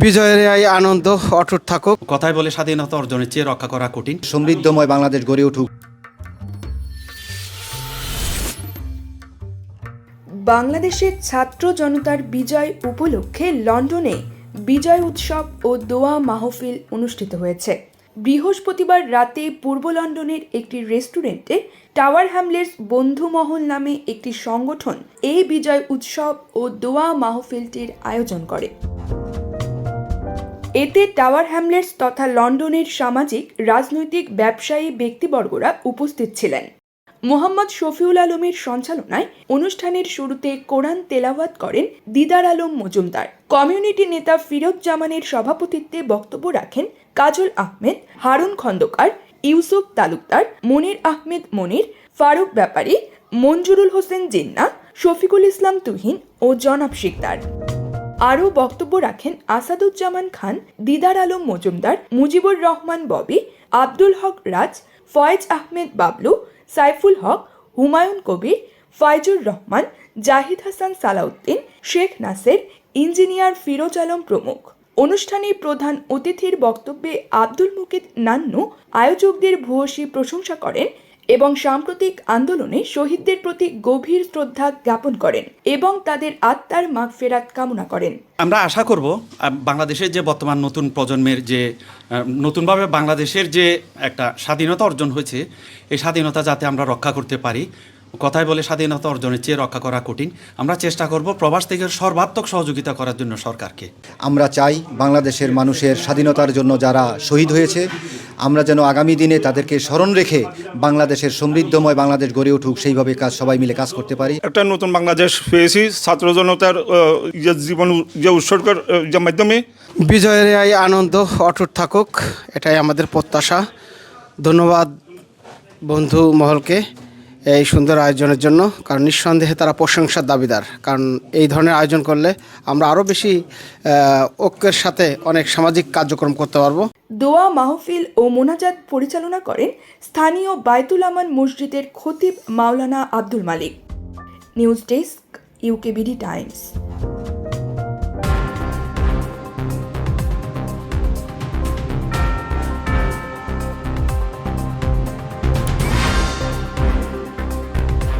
বিজয়ের এই আনন্দ অটুট থাকুক। কথায় বলে স্বাধীনতা অর্জনের চেয়ে রক্ষা করা কঠিন। সমৃদ্ধময় বাংলাদেশ গড়ে উঠুক। বাংলাদেশের ছাত্র জনতার বিজয় উপলক্ষে লন্ডনে বিজয় উৎসব ও দোয়া মাহফিল অনুষ্ঠিত হয়েছে। বৃহস্পতিবার রাতে পূর্ব লন্ডনের একটি রেস্টুরেন্টে টাওয়ার হ্যামলেটস বন্ধু মহল নামে একটি সংগঠন এই বিজয় উৎসব ও দোয়া মাহফিলটির আয়োজন করে। এতে টাওয়ার হ্যামলেটস তথা লন্ডনের সামাজিক, রাজনৈতিক, ব্যবসায়ী ব্যক্তিবর্গরা উপস্থিত ছিলেন। মোহাম্মদ শফিউল আলমের সঞ্চালনায় অনুষ্ঠানের শুরুতে কোরআন তেলাওয়াত করেন দিদার আলম মজুমদার। কমিউনিটি নেতা ফিরোজ জামানের সভাপতিত্বে বক্তব্য রাখেন কাজল আহমেদ, হারুন খন্দকার, ইউসুফ তালুকদার, মনির আহমেদ মনির, ফারুক ব্যাপারী, মঞ্জুরুল হোসেন জিন্না, শফিকুল ইসলাম তুহিন ও জনাব শিকদার। আরও বক্তব্য রাখেন আসাদুজ্জামান খান, দিদার আলম মজুমদার, মুজিবুর রহমান ববি, আব্দুল হক রাজ, ফয়েজ আহমেদ বাবলু, সাইফুল হক, হুমায়ুন কবির ফয়জুর রহমান, জাহিদ হাসান সালাউদ্দিন, শেখ নাসের, ইঞ্জিনিয়ার ফিরোজ আলম প্রমুখ। অনুষ্ঠানে প্রধান অতিথির বক্তব্যে আব্দুল মুকিদ নান্নু, আয়োজকদের ভূয়সী প্রশংসা করেন এবং সাম্প্রতিক আন্দোলনে শহীদদের প্রতি গভীর শ্রদ্ধা জ্ঞাপন করেন এবং তাদের আত্মার মাগফেরাত কামনা করেন। আমরা আশা করব বাংলাদেশের যে বর্তমান নতুন প্রজন্মের যে নতুনভাবে বাংলাদেশের যে একটা স্বাধীনতা অর্জন হয়েছে এই স্বাধীনতা যাতে আমরা রক্ষা করতে পারি কথায় বলে স্বাধীনতা অর্জনের চেয়ে রক্ষা করা কঠিন। আমরা চেষ্টা করব প্রবাস থেকে সর্বাত্মক সহযোগিতা করার জন্য সরকারকে। আমরা চাই বাংলাদেশের মানুষের স্বাধীনতার জন্য যারা শহীদ হয়েছে আমরা যেন আগামী দিনে তাদেরকে স্মরণ রেখে বাংলাদেশের সমৃদ্ধময় বাংলাদেশ গড়ে উঠুক সেইভাবে কাজ সবাই মিলে কাজ করতে পারি। একটা নতুন বাংলাদেশ পেয়েছি ছাত্র জনতার যে জীবন যে উৎসর্গের যে মাধ্যমে। বিজয়ের এই আনন্দ অটুট থাকুক এটাই আমাদের প্রত্যাশা। ধন্যবাদ বন্ধু মহলকে এই সুন্দর আয়োজনের জন্য কারণ নিঃসন্দেহে তারা প্রশংসার দাবিদার। কারণ এই ধরনের আয়োজন করলে আমরা আরও বেশি ঐক্যের সাথে অনেক সামাজিক কার্যক্রম করতে পারব। দোয়া, মাহফিল ও মোনাজাত পরিচালনা করেন স্থানীয় বায়তুল আমান মসজিদের খতিব Maulana Abdul Malik. News desk, UKBD Times.